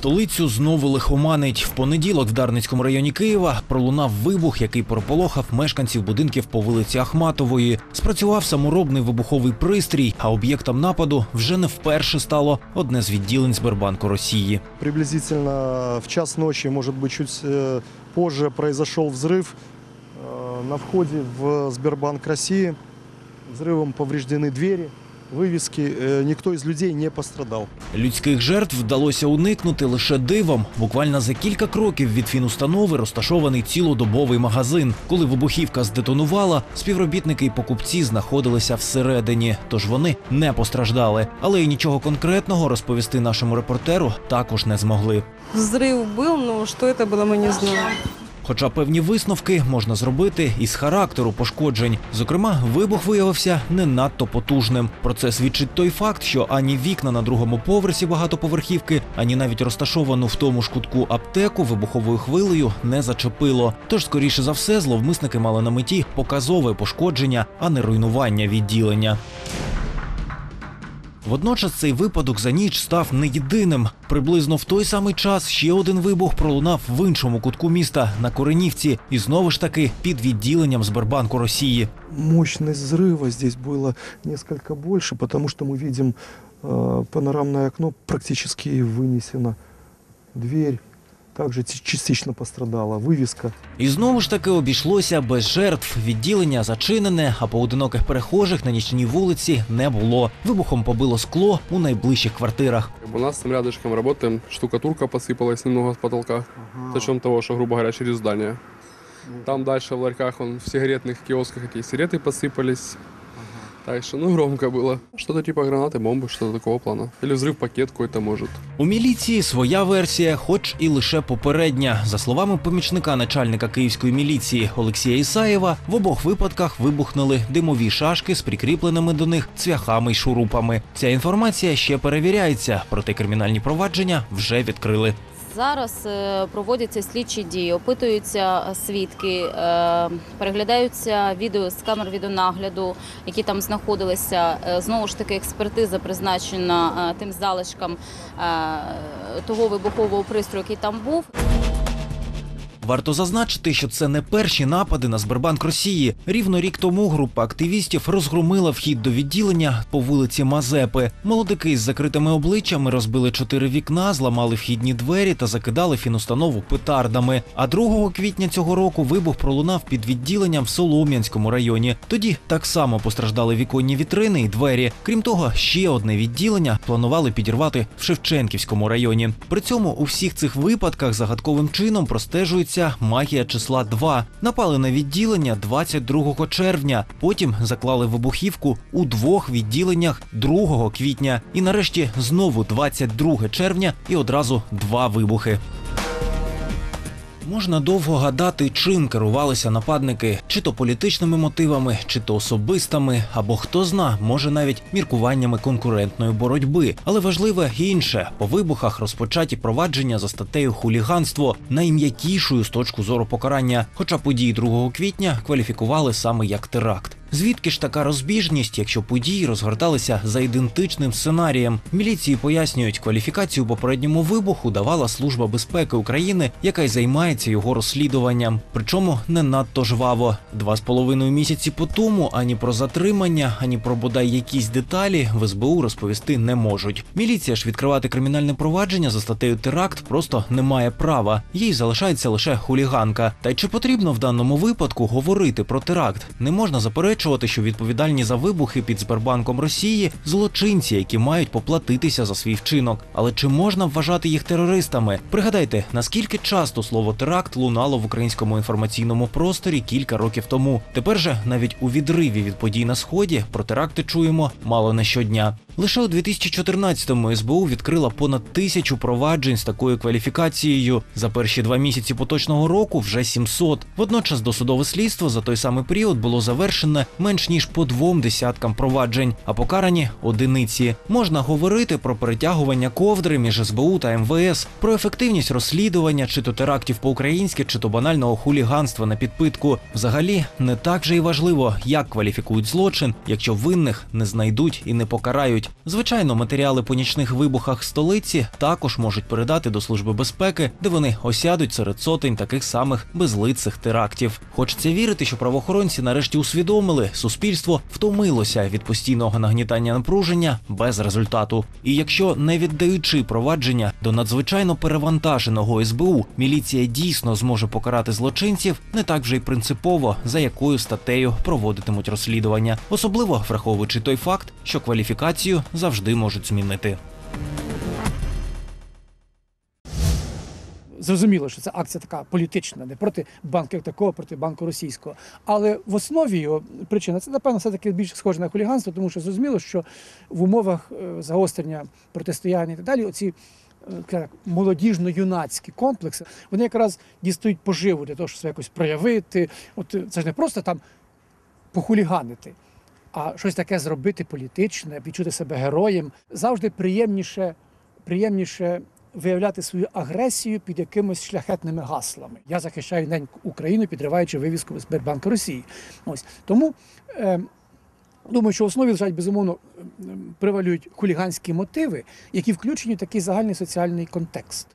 Столицю знову лихоманить. В понеділок в Дарницькому районі Києва пролунав вибух, який прополохав мешканців будинків по вулиці Ахматової. Спрацював саморобний вибуховий пристрій, а об'єктом нападу вже не вперше стало одне з відділень Сбербанку Росії. Приблизительно в час ночи, может быть, чуть э, позже произошел взрыв э, на входе в Сбербанк России. Взрывом повреждены двери, вывески. Э, Никто из людей не пострадал. Людських жертв вдалося уникнути лише дивом. Буквально за кілька кроків від фінустанови розташований цілодобовий магазин. Коли вибухівка здетонувала, співробітники і покупці знаходилися всередині, тож вони не постраждали. Але й нічого конкретного розповісти нашому репортеру також не змогли. Взрыв был, но что это было, мы не знаем. Хоча певні висновки можна зробити із характеру пошкоджень. Зокрема, вибух виявився не надто потужним. Про це свідчить той факт, що ані вікна на другому поверсі багатоповерхівки, ані навіть розташовану в тому ж кутку аптеку вибуховою хвилею не зачепило. Тож, скоріше за все, зловмисники мали на меті показове пошкодження, а не руйнування відділення. Водночас цей випадок за ніч став не єдиним. Приблизно в той самий час ще один вибух пролунав в іншому кутку міста на Коренівці, і знову ж таки під відділенням Сбербанку Росії. Мощность взрыва здесь было несколько больше, потому что мы видим э, панорамное окно практически вынесено. Дверь также чи- частично пострадала, вывеска. І знову ж таки обійшлося без жертв. Відділення зачинене, а поодиноких перехожих на нічній вулиці не було. Вибухом побило скло у найближчих квартирах. У нас там рядышком работаем, штукатурка посыпалась немного с потолка, за счет того, что, грубо говоря, через здание. Там дальше в ларьках, вон, в сигаретных киосках эти сигареты посыпались. Так что, ну, громко было. Что-то типа гранаты, бомбы, что-то такого плана. Или взрыв пакет какой-то может. У міліції своя версія, хоч і лише попередня. За словами помічника начальника київської міліції Олексія Ісаєва, в обох випадках вибухнули димові шашки з прикріпленими до них цвяхами й шурупами. Ця інформація ще перевіряється, проте кримінальні провадження вже відкрили. Зараз е, проводяться слідчі дії, опитуються свідки, е, переглядаються відео з камер відеонагляду, які там знаходилися. Е, Знову ж таки, експертиза призначена тим залишкам того вибухового пристрою, який там був. Варто зазначити, що це не перші напади на Сбербанк Росії. Рівно рік тому група активістів розгромила вхід до відділення по вулиці Мазепи. Молодики з закритими обличчями розбили чотири вікна, зламали вхідні двері та закидали фінустанову петардами. А 2 квітня цього року вибух пролунав під відділенням в Солом'янському районі. Тоді так само постраждали віконні вітрини і двері. Крім того, ще одне відділення планували підірвати в Шевченківському районі. При цьому у всіх цих випадках загадковим чином простежується магія числа 2. Напали на відділення 22 червня. Потім заклали вибухівку у двох відділеннях 2 квітня. І нарешті знову 22 червня і одразу два вибухи. Можна довго гадати, чим керувалися нападники, чи то політичними мотивами, чи то особистими, або хто зна, може навіть міркуваннями конкурентної боротьби. Але важливе інше по вибухах розпочаті провадження за статтею хуліганство найм'якішою з точки зору покарання. Хоча події 2 квітня кваліфікували саме як теракт. Звідки ж така розбіжність, якщо події розгорталися за ідентичним сценарієм? Міліції пояснюють, кваліфікацію попередньому вибуху давала Служба безпеки України, яка й займається його розслідуванням. Причому не надто жваво. Два з половиною місяці по тому ані про затримання, ані про бодай якісь деталі в СБУ розповісти не можуть. Міліція ж відкривати кримінальне провадження за статтею теракт просто не має права. Їй залишається лише хуліганка. Та й чи потрібно в даному випадку говорити про теракт? Не можна заперечувати, що відповідальні за вибухи під Сбербанком Росії злочинці, які мають поплатитися за свій вчинок. Але чи можна вважати їх терористами? Пригадайте, наскільки часто слово теракт лунало в українському інформаційному просторі кілька років тому. Тепер же навіть у відриві від подій на сході про теракти чуємо мало не щодня. Лише у 2014-му СБУ відкрила понад тисячу проваджень з такою кваліфікацією. За перші два місяці поточного року вже 700. Водночас досудове слідство за той самий період було завершене менш ніж по двом десяткам проваджень, а покарані одиниці. Можна говорити про перетягування ковдри між СБУ та МВС, про ефективність розслідування чи то терактів по-українськи, чи то банального хуліганства на підпитку. Взагалі не так же і важливо, як кваліфікують злочин, якщо винних не знайдуть і не покарають. Підозрюють. Звичайно, матеріали по нічних вибухах столиці також можуть передати до служби безпеки, де вони осядуть серед сотень таких самих безлицих терактів. Хочеться вірити, що правоохоронці нарешті усвідомили, суспільство втомилося від постійного нагнітання напруження без результату. І якщо не віддаючи провадження до надзвичайно перевантаженого СБУ, міліція дійсно зможе покарати злочинців не так вже й принципово, за якою статтею проводитимуть розслідування, особливо враховуючи той факт, що кваліфікацію завжди можуть змінити. Зрозуміло, що це акція така політична, не проти банку як такого, проти банку російського. Але в основі його причина це, напевно, все-таки більш схоже на хуліганство, тому що зрозуміло, що в умовах е, загострення протистояння і так далі, оці е, молодіжно-юнацькі комплекси, вони якраз дістають поживу для того, щоб себе якось проявити. От е, це ж не просто там похуліганити, а щось таке зробити політичне, відчути себе героєм. Завжди приємніше, приємніше виявляти свою агресію під якимись шляхетними гаслами. Я захищаю неньку Україну, підриваючи вивіску Сбербанку Росії. Ось тому. Е, Думаю, що в основі лежать безумовно превалюють хуліганські мотиви, які включені в такий загальний соціальний контекст.